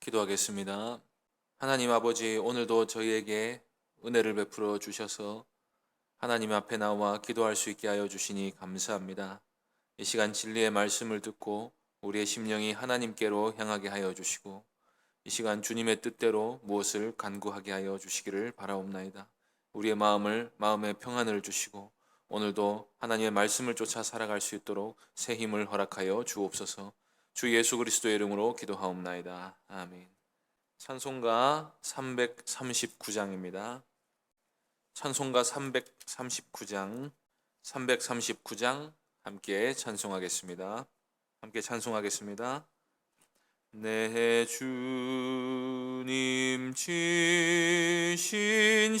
기도하겠습니다. 하나님 아버지, 오늘도 저희에게 은혜를 베풀어 주셔서 하나님 앞에 나와 기도할 수 있게 하여 주시니 감사합니다. 이 시간 진리의 말씀을 듣고 우리의 심령이 하나님께로 향하게 하여 주시고 이 시간 주님의 뜻대로 무엇을 간구하게 하여 주시기를 바라옵나이다. 우리의 마음을 마음의 평안을 주시고 오늘도 하나님의 말씀을 쫓아 살아갈 수 있도록 새 힘을 허락하여 주옵소서. 주 예수 그리스도의 이름으로 기도하옵나이다. 아멘. 찬송가 339장입니다. 찬송가 339장 339장 함께 찬송하겠습니다. 함께 찬송하겠습니다. 내 주님 지신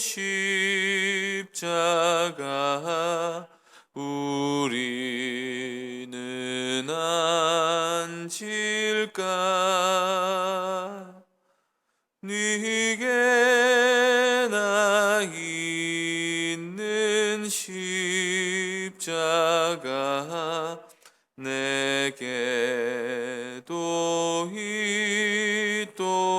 십자가 우리 는 안질까? 네게 나 있는 십자가 내게도 있도다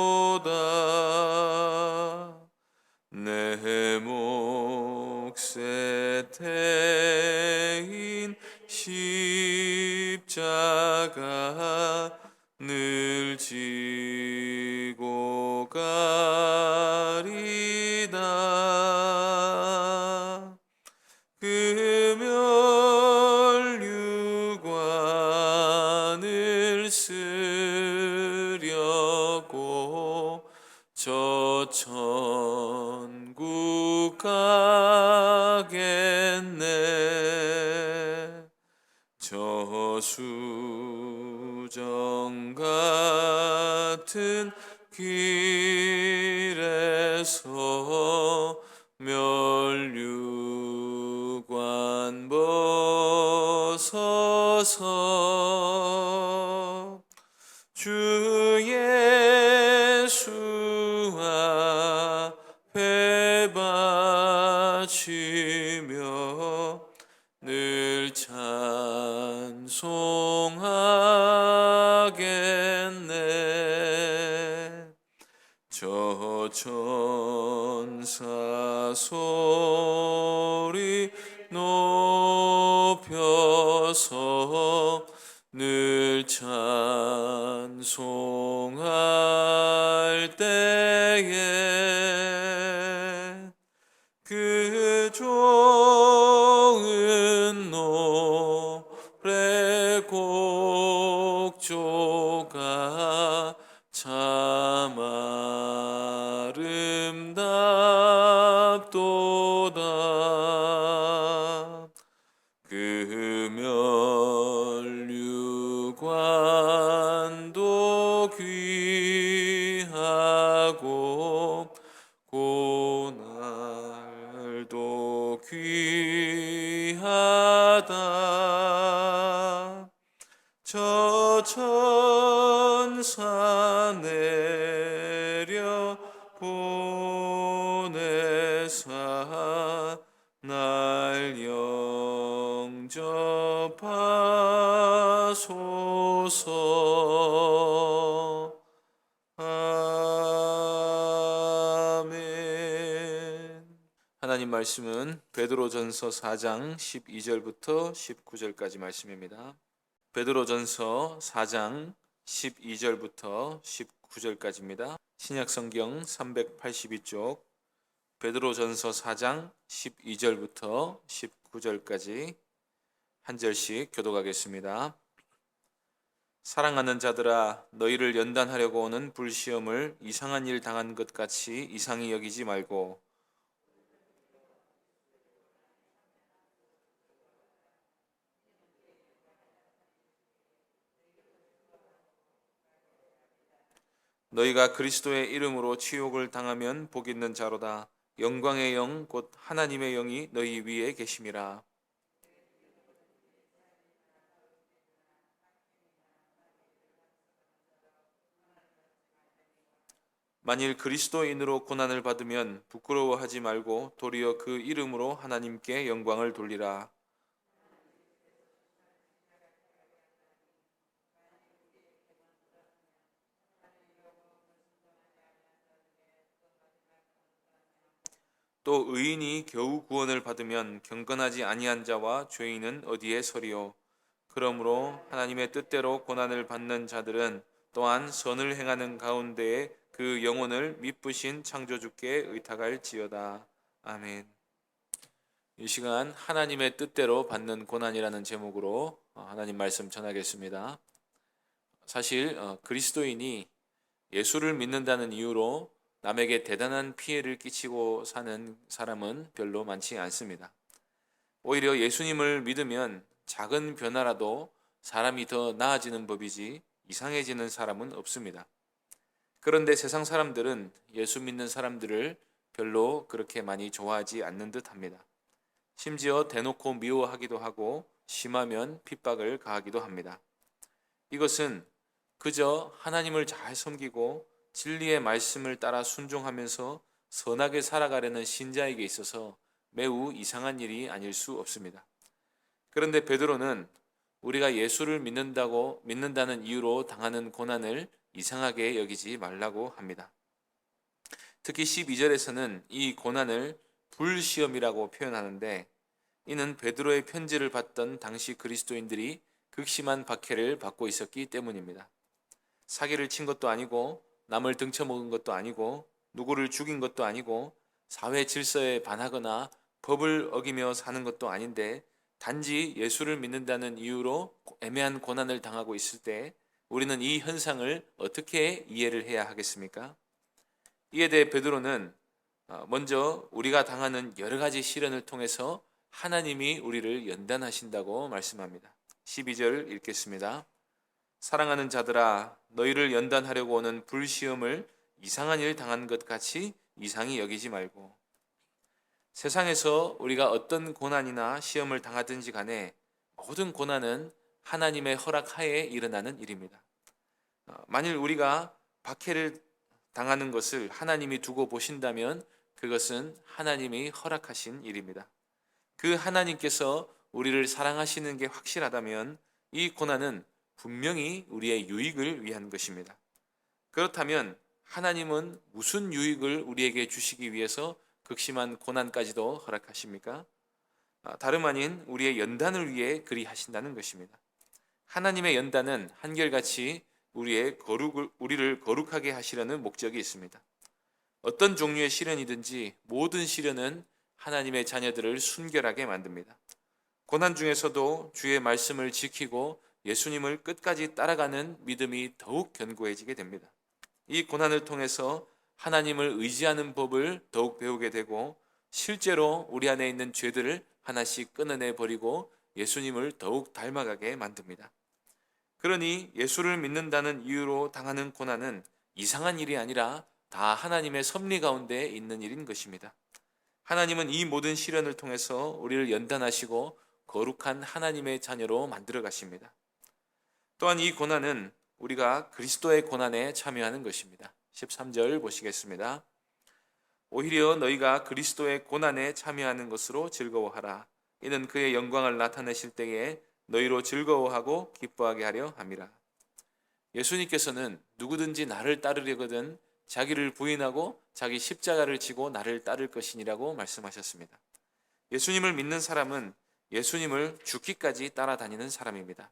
십자가 늘 지고 가리다. 금혈유관을 쓰려고 저 천국 가겠네. 저수 정 같은 길에서 멸류관 벗어서 주 예수 앞에 바치며 늘 찬송하 저 천사 소리 높여서 늘 찬송할 때에 말씀은 베드로전서 4장 12절부터 19절까지 말씀입니다. 베드로전서 4장 12절부터 19절까지입니다. 신약성경 382쪽 베드로전서 4장 12절부터 19절까지 한 절씩 교독하겠습니다. 사랑하는 자들아 너희를 연단하려고 오는 불시험을 이상한 일 당한 것 같이 이상히 여기지 말고 너희가 그리스도의 이름으로 치욕을 당하면 복 있는 자로다. 영광의 영 곧 하나님의 영이 너희 위에 계심이라. 만일 그리스도인으로 고난을 받으면 부끄러워하지 말고 도리어 그 이름으로 하나님께 영광을 돌리라. 또 의인이 겨우 구원을 받으면 경건하지 아니한 자와 죄인은 어디에 서리요 그러므로 하나님의 뜻대로 고난을 받는 자들은 또한 선을 행하는 가운데에 그 영혼을 미쁘신 창조주께 의탁할지어다 아멘. 이 시간 하나님의 뜻대로 받는 고난이라는 제목으로 어, 하나님 말씀 전하겠습니다. 사실 어, 그리스도인이 예수를 믿는다는 이유로 남에게 대단한 피해를 끼치고 사는 사람은 별로 많지 않습니다. 오히려 예수님을 믿으면 작은 변화라도 사람이 더 나아지는 법이지 이상해지는 사람은 없습니다. 그런데 세상 사람들은 예수 믿는 사람들을 별로 그렇게 많이 좋아하지 않는 듯 합니다. 심지어 대놓고 미워하기도 하고 심하면 핍박을 가하기도 합니다. 이것은 그저 하나님을 잘 섬기고 진리의 말씀을 따라 순종하면서 선하게 살아가려는 신자에게 있어서 매우 이상한 일이 아닐 수 없습니다. 그런데 베드로는 우리가 예수를 믿는다고 믿는다는 이유로 당하는 고난을 이상하게 여기지 말라고 합니다. 특히 12절에서는 이 고난을 불시험이라고 표현하는데 이는 베드로의 편지를 받던 당시 그리스도인들이 극심한 박해를 받고 있었기 때문입니다. 사기를 친 것도 아니고 남을 등쳐먹은 것도 아니고 누구를 죽인 것도 아니고 사회 질서에 반하거나 법을 어기며 사는 것도 아닌데 단지 예수를 믿는다는 이유로 애매한 고난을 당하고 있을 때 우리는 이 현상을 어떻게 이해를 해야 하겠습니까? 이에 대해 베드로는 어, 먼저 우리가 당하는 여러 가지 시련을 통해서 하나님이 우리를 연단하신다고 말씀합니다. 12절 읽겠습니다. 사랑하는 자들아 너희를 연단하려고 오는 불시험을 이상한 일 당한 것 같이 이상히 여기지 말고 세상에서 우리가 어떤 고난이나 시험을 당하든지 간에 모든 고난은 하나님의 허락하에 일어나는 일입니다. 어, 만일 우리가 박해를 당하는 것을 하나님이 두고 보신다면 그것은 하나님이 허락하신 일입니다. 그 하나님께서 우리를 사랑하시는 게 확실하다면 이 고난은 분명히 우리의 유익을 위한 것입니다. 그렇다면 하나님은 무슨 유익을 우리에게 주시기 위해서 극심한 고난까지도 허락하십니까? 아, 다름 아닌 우리의 연단을 위해 그리 하신다는 것입니다. 하나님의 연단은 한결같이 우리의 거룩을 우리를 거룩하게 하시려는 목적이 있습니다. 어떤 종류의 시련이든지 모든 시련은 하나님의 자녀들을 순결하게 만듭니다. 고난 중에서도 주의 말씀을 지키고 예수님을 끝까지 따라가는 믿음이 더욱 견고해지게 됩니다. 이 고난을 통해서 하나님을 의지하는 법을 더욱 배우게 되고 실제로 우리 안에 있는 죄들을 하나씩 끊어내 버리고 예수님을 더욱 닮아가게 만듭니다. 그러니 예수를 믿는다는 이유로 당하는 고난은 이상한 일이 아니라 다 하나님의 섭리 가운데 있는 일인 것입니다. 하나님은 이 모든 시련을 통해서 우리를 연단하시고 거룩한 하나님의 자녀로 만들어 가십니다. 또한 이 고난은 우리가 그리스도의 고난에 참여하는 것입니다. 13절 보시겠습니다. 오히려 너희가 그리스도의 고난에 참여하는 것으로 즐거워하라. 이는 그의 영광을 나타내실 때에 너희로 즐거워하고 기뻐하게 하려 함이라. 예수님께서는 누구든지 나를 따르려거든 자기를 부인하고 자기 십자가를 지고 나를 따를 것이니라고 말씀하셨습니다. 예수님을 믿는 사람은 예수님을 죽기까지 따라다니는 사람입니다.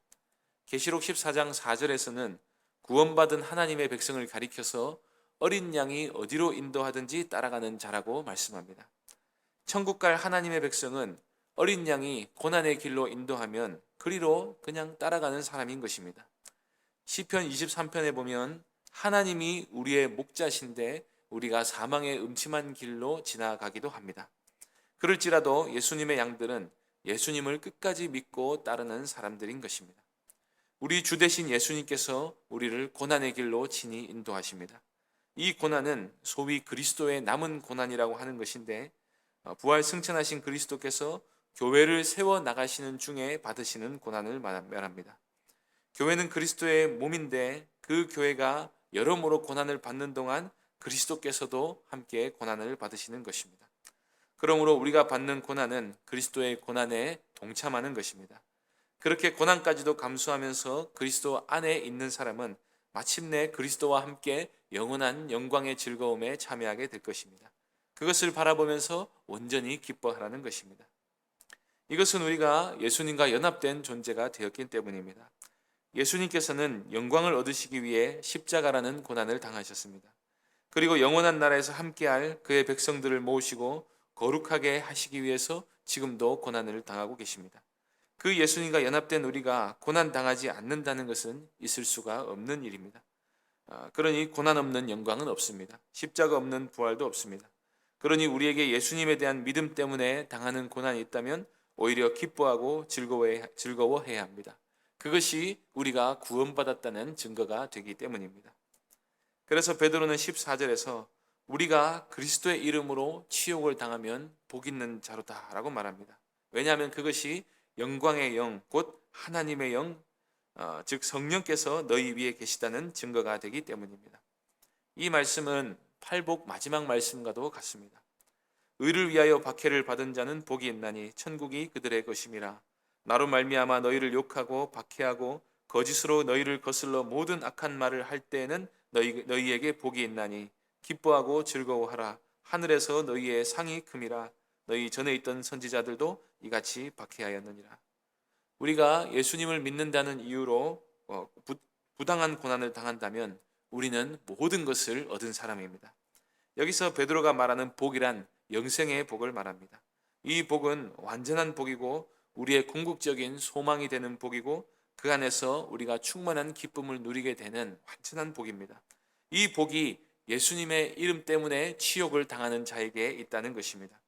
계시록 14장 4절에서는 구원받은 하나님의 백성을 가리켜서 어린 양이 어디로 인도하든지 따라가는 자라고 말씀합니다. 천국 갈 하나님의 백성은 어린 양이 고난의 길로 인도하면 그리로 그냥 따라가는 사람인 것입니다. 시편 23편에 보면 하나님이 우리의 목자신데 우리가 사망의 음침한 길로 지나가기도 합니다. 그럴지라도 예수님의 양들은 예수님을 끝까지 믿고 따르는 사람들인 것입니다. 우리 주 대신 예수님께서 우리를 고난의 길로 친히 인도하십니다. 이 고난은 소위 그리스도의 남은 고난이라고 하는 것인데 어, 부활 승천하신 그리스도께서 교회를 세워 나가시는 중에 받으시는 고난을 말합니다. 교회는 그리스도의 몸인데 그 교회가 여러모로 고난을 받는 동안 그리스도께서도 함께 고난을 받으시는 것입니다. 그러므로 우리가 받는 고난은 그리스도의 고난에 동참하는 것입니다. 그렇게 고난까지도 감수하면서 그리스도 안에 있는 사람은 마침내 그리스도와 함께 영원한 영광의 즐거움에 참여하게 될 것입니다. 그것을 바라보면서 온전히 기뻐하라는 것입니다. 이것은 우리가 예수님과 연합된 존재가 되었기 때문입니다. 예수님께서는 영광을 얻으시기 위해 십자가라는 고난을 당하셨습니다. 그리고 영원한 나라에서 함께할 그의 백성들을 모으시고 거룩하게 하시기 위해서 지금도 고난을 당하고 계십니다. 그 예수님과 연합된 우리가 고난 당하지 않는다는 것은 있을 수가 없는 일입니다. 아, 그러니 고난 없는 영광은 없습니다. 십자가 없는 부활도 없습니다. 그러니 우리에게 예수님에 대한 믿음 때문에 당하는 고난이 있다면 오히려 기뻐하고 즐거워해, 즐거워해 야 합니다. 그것이 우리가 구원받았다는 증거가 되기 때문입니다. 그래서 베드로는 14절에서 우리가 그리스도의 이름으로 치욕을 당하면 복 있는 자로다라고 말합니다. 왜냐하면 그것이 영광의 영, 곧 하나님의 영, 어, 즉 성령께서 너희 위에 계시다는 증거가 되기 때문입니다. 이 말씀은 팔복 마지막 말씀과도 같습니다. 의를 위하여 박해를 받은 자는 복이 있나니 천국이 그들의 것임이라. 나로 말미암아 너희를 욕하고 박해하고 거짓으로 너희를 거슬러 모든 악한 말을 할 때에는 너희 너희에게 복이 있나니 기뻐하고 즐거워하라. 하늘에서 너희의 상이 큼이라. 너희 전에 있던 선지자들도 이같이 박해하였느니라. 우리가 예수님을 믿는다는 이유로 어, 부, 부당한 고난을 당한다면 우리는 모든 것을 얻은 사람입니다. 여기서 베드로가 말하는 복이란 영생의 복을 말합니다. 이 복은 완전한 복이고 우리의 궁극적인 소망이 되는 복이고 그 안에서 우리가 충만한 기쁨을 누리게 되는 완전한 복입니다. 이 복이 예수님의 이름 때문에 치욕을 당하는 자에게 있다는 것입니다.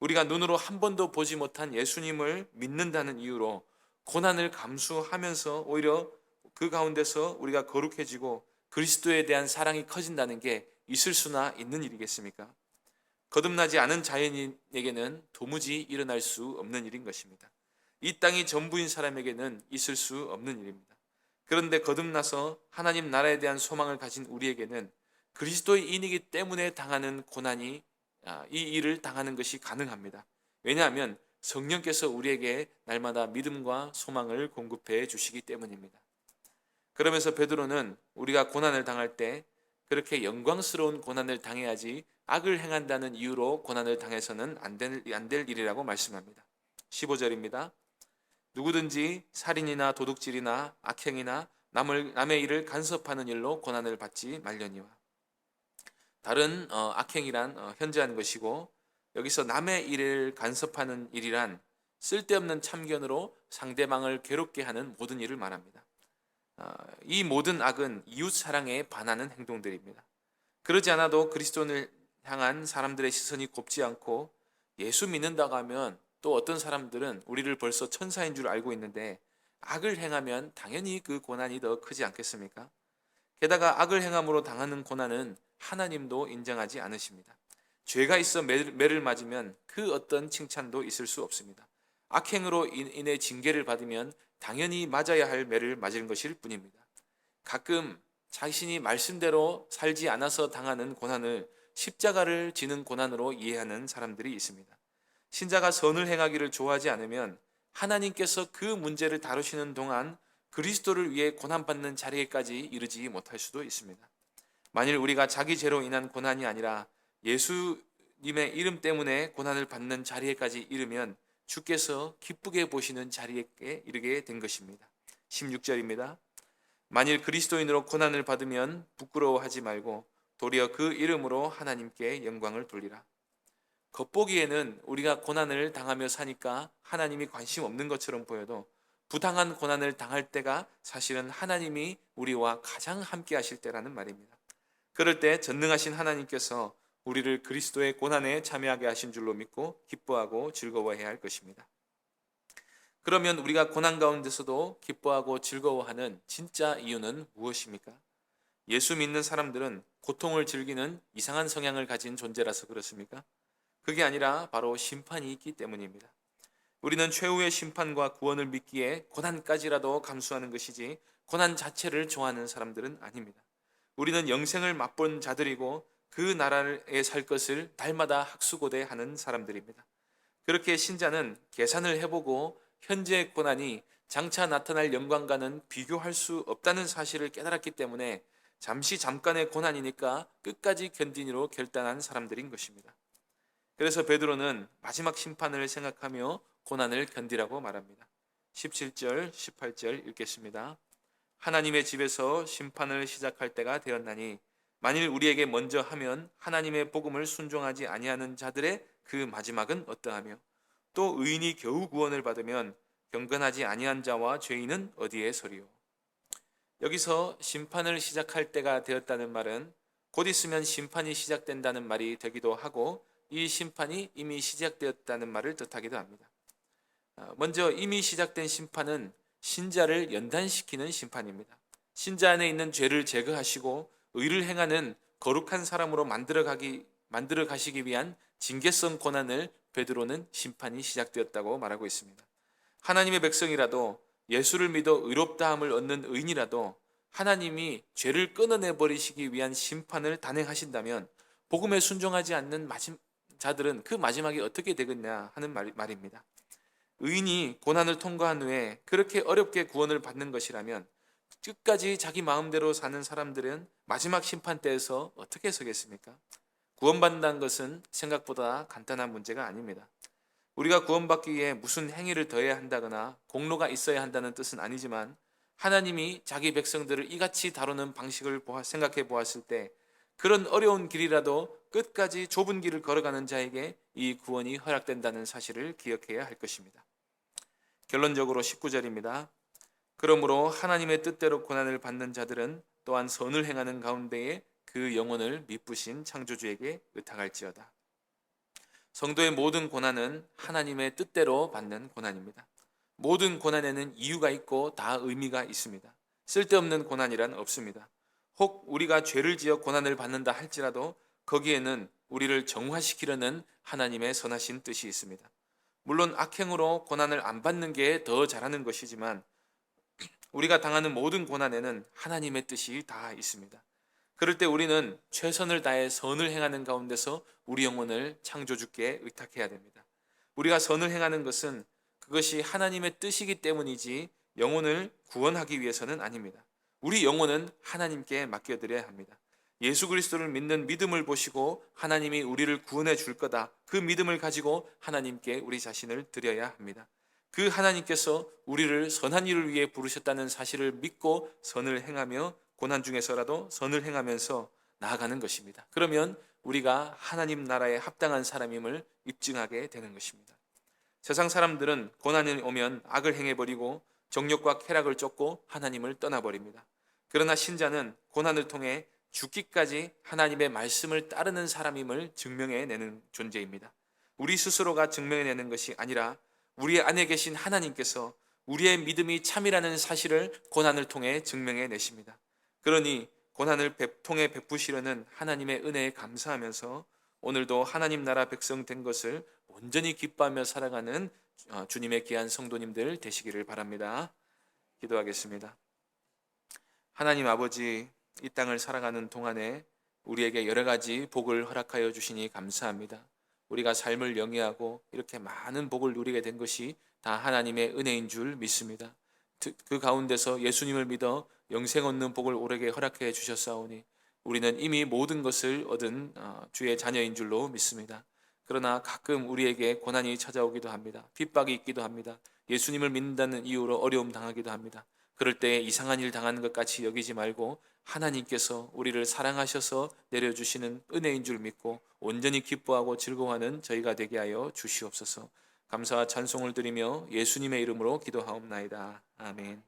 우리가 눈으로 한 번도 보지 못한 예수님을 믿는다는 이유로 고난을 감수하면서 오히려 그 가운데서 우리가 거룩해지고 그리스도에 대한 사랑이 커진다는 게 있을 수나 있는 일이겠습니까? 거듭나지 않은 자연인에게는 도무지 일어날 수 없는 일인 것입니다. 이 땅이 전부인 사람에게는 있을 수 없는 일입니다. 그런데 거듭나서 하나님 나라에 대한 소망을 가진 우리에게는 그리스도의 인이기 때문에 당하는 고난이 아, 이 일을 당하는 것이 가능합니다. 왜냐하면 성령께서 우리에게 날마다 믿음과 소망을 공급해 주시기 때문입니다. 그러면서 베드로는 우리가 고난을 당할 때 그렇게 영광스러운 고난을 당해야지 악을 행한다는 이유로 고난을 당해서는 안될안될 일이라고 말씀합니다. 15절입니다. 누구든지 살인이나 도둑질이나 악행이나 남을 남의 일을 간섭하는 일로 고난을 받지 말려니와 다른 어, 악행이란 어, 현재한 것이고 여기서 남의 일을 간섭하는 일이란 쓸데없는 참견으로 상대방을 괴롭게 하는 모든 일을 말합니다. 어, 이 모든 악은 이웃 사랑에 반하는 행동들입니다. 그러지 않아도 그리스도를 향한 사람들의 시선이 곱지 않고 예수 믿는다고 하면 또 어떤 사람들은 우리를 벌써 천사인 줄 알고 있는데 악을 행하면 당연히 그 고난이 더 크지 않겠습니까? 게다가 악을 행함으로 당하는 고난은 하나님도 인정하지 않으십니다. 죄가 있어 매를 맞으면 그 어떤 칭찬도 있을 수 없습니다. 악행으로 인해 징계를 받으면 당연히 맞아야 할 매를 맞은 것일 뿐입니다. 가끔 자신이 말씀대로 살지 않아서 당하는 고난을 십자가를 지는 고난으로 이해하는 사람들이 있습니다. 신자가 선을 행하기를 좋아하지 않으면 하나님께서 그 문제를 다루시는 동안 그리스도를 위해 고난받는 자리에까지 이르지 못할 수도 있습니다. 만일 우리가 자기 죄로 인한 고난이 아니라 예수님의 이름 때문에 고난을 받는 자리에까지 이르면 주께서 기쁘게 보시는 자리에 이르게 된 것입니다. 16절입니다. 만일 그리스도인으로 고난을 받으면 부끄러워하지 말고 도리어 그 이름으로 하나님께 영광을 돌리라. 겉보기에는 우리가 고난을 당하며 사니까 하나님이 관심 없는 것처럼 보여도 부당한 고난을 당할 때가 사실은 하나님이 우리와 가장 함께 하실 때라는 말입니다. 그럴 때 전능하신 하나님께서 우리를 그리스도의 고난에 참여하게 하신 줄로 믿고 기뻐하고 즐거워해야 할 것입니다. 그러면 우리가 고난 가운데서도 기뻐하고 즐거워하는 진짜 이유는 무엇입니까? 예수 믿는 사람들은 고통을 즐기는 이상한 성향을 가진 존재라서 그렇습니까? 그게 아니라 바로 심판이 있기 때문입니다. 우리는 최후의 심판과 구원을 믿기에 고난까지라도 감수하는 것이지 고난 자체를 좋아하는 사람들은 아닙니다. 우리는 영생을 맛본 자들이고 그 나라에 살 것을 달마다 학수고대하는 사람들입니다. 그렇게 신자는 계산을 해보고 현재의 고난이 장차 나타날 영광과는 비교할 수 없다는 사실을 깨달았기 때문에 잠시 잠깐의 고난이니까 끝까지 견디니로 결단한 사람들인 것입니다. 그래서 베드로는 마지막 심판을 생각하며 고난을 견디라고 말합니다. 17절, 18절 읽겠습니다. 하나님의 집에서 심판을 시작할 때가 되었나니 만일 우리에게 먼저 하면 하나님의 복음을 순종하지 아니하는 자들의 그 마지막은 어떠하며 또 의인이 겨우 구원을 받으면 경건하지 아니한 자와 죄인은 어디에 서리요 여기서 심판을 시작할 때가 되었다는 말은 곧 있으면 심판이 시작된다는 말이 되기도 하고 이 심판이 이미 시작되었다는 말을 뜻하기도 합니다. 아, 먼저 이미 시작된 심판은 신자를 연단시키는 심판입니다. 신자 안에 있는 죄를 제거하시고 의를 행하는 거룩한 사람으로 만들어 가기 만들어 가시기 위한 징계성 고난을 베드로는 심판이 시작되었다고 말하고 있습니다. 하나님의 백성이라도 예수를 믿어 의롭다함을 얻는 의인이라도 하나님이 죄를 끊어내 버리시기 위한 심판을 단행하신다면 복음에 순종하지 않는 마지, 자들은 그 마지막이 어떻게 되겠냐 하는 말, 말입니다. 의인이 고난을 통과한 후에 그렇게 어렵게 구원을 받는 것이라면 끝까지 자기 마음대로 사는 사람들은 마지막 심판 때에서 어떻게 서겠습니까? 구원받는다는 것은 생각보다 간단한 문제가 아닙니다. 우리가 구원받기 위해 무슨 행위를 더해야 한다거나 공로가 있어야 한다는 뜻은 아니지만 하나님이 자기 백성들을 이같이 다루는 방식을 생각해 보았을 때 그런 어려운 길이라도 끝까지 좁은 길을 걸어가는 자에게 이 구원이 허락된다는 사실을 기억해야 할 것입니다. 결론적으로 19절입니다. 그러므로 하나님의 뜻대로 고난을 받는 자들은 또한 선을 행하는 가운데에 그 영혼을 미쁘신 창조주에게 의탁할지어다. 성도의 모든 고난은 하나님의 뜻대로 받는 고난입니다. 모든 고난에는 이유가 있고 다 의미가 있습니다. 쓸데없는 고난이란 없습니다. 혹 우리가 죄를 지어 고난을 받는다 할지라도 거기에는 우리를 정화시키려는 하나님의 선하신 뜻이 있습니다. 물론 악행으로 고난을 안 받는 게 더 잘하는 것이지만 우리가 당하는 모든 고난에는 하나님의 뜻이 다 있습니다. 그럴 때 우리는 최선을 다해 선을 행하는 가운데서 우리 영혼을 창조주께 의탁해야 됩니다. 우리가 선을 행하는 것은 그것이 하나님의 뜻이기 때문이지 영혼을 구원하기 위해서는 아닙니다. 우리 영혼은 하나님께 맡겨드려야 합니다. 예수 그리스도를 믿는 믿음을 보시고 하나님이 우리를 구원해 줄 거다. 그 믿음을 가지고 하나님께 우리 자신을 드려야 합니다. 그 하나님께서 우리를 선한 일을 위해 부르셨다는 사실을 믿고 선을 행하며 고난 중에서라도 선을 행하면서 나아가는 것입니다. 그러면 우리가 하나님 나라에 합당한 사람임을 입증하게 되는 것입니다. 세상 사람들은 고난이 오면 악을 행해버리고 정욕과 쾌락을 쫓고 하나님을 떠나버립니다. 그러나 신자는 고난을 통해 죽기까지 하나님의 말씀을 따르는 사람임을 증명해내는 존재입니다. 우리 스스로가 증명해내는 것이 아니라 우리 안에 계신 하나님께서 우리의 믿음이 참이라는 사실을 고난을 통해 증명해 내십니다. 그러니 고난을 통해 베푸시려는 하나님의 은혜에 감사하면서 오늘도 하나님 나라 백성 된 것을 온전히 기뻐하며 살아가는 어, 주님의 귀한 성도님들 되시기를 바랍니다. 기도하겠습니다. 하나님 아버지 이 땅을 살아가는 동안에 우리에게 여러 가지 복을 허락하여 주시니 감사합니다. 우리가 삶을 영위하고 이렇게 많은 복을 누리게 된 것이 다 하나님의 은혜인 줄 믿습니다. 그 가운데서 예수님을 믿어 영생 얻는 복을 오래게 허락해 주셨사오니 우리는 이미 모든 것을 얻은 어, 주의 자녀인 줄로 믿습니다. 그러나 가끔 우리에게 고난이 찾아오기도 합니다. 핍박이 있기도 합니다. 예수님을 믿는다는 이유로 어려움 당하기도 합니다. 그럴 때 이상한 일 당하는 것 같이 여기지 말고 하나님께서 우리를 사랑하셔서 내려주시는 은혜인 줄 믿고 온전히 기뻐하고 즐거워하는 저희가 되게 하여 주시옵소서. 감사와 찬송을 드리며 예수님의 이름으로 기도하옵나이다. 아멘.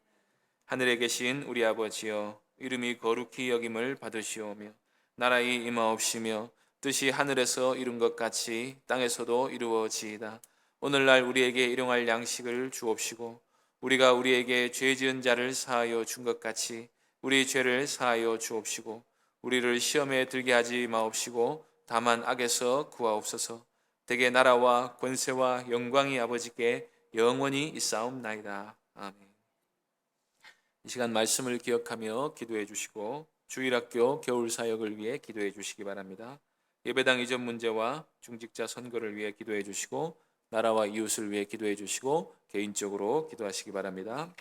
하늘에 계신 우리 아버지여 이름이 거룩히 여김을 받으시오며 나라의 임하옵시며 뜻이 하늘에서 이룬 것 같이 땅에서도 이루어지이다. 오늘날 우리에게 일용할 양식을 주옵시고 우리가 우리에게 죄 지은 자를 사하여 준 것 같이 우리 죄를 사하여 주옵시고 우리를 시험에 들게 하지 마옵시고 다만 악에서 구하옵소서. 대개 나라와 권세와 영광이 아버지께 영원히 있사옵나이다. 아멘. 이 시간 말씀을 기억하며 기도해 주시고 주일학교 겨울 사역을 위해 기도해 주시기 바랍니다. 예배당 이전 문제와 중직자 선거를 위해 기도해 주시고 나라와 이웃을 위해 기도해 주시고 개인적으로 기도하시기 바랍니다.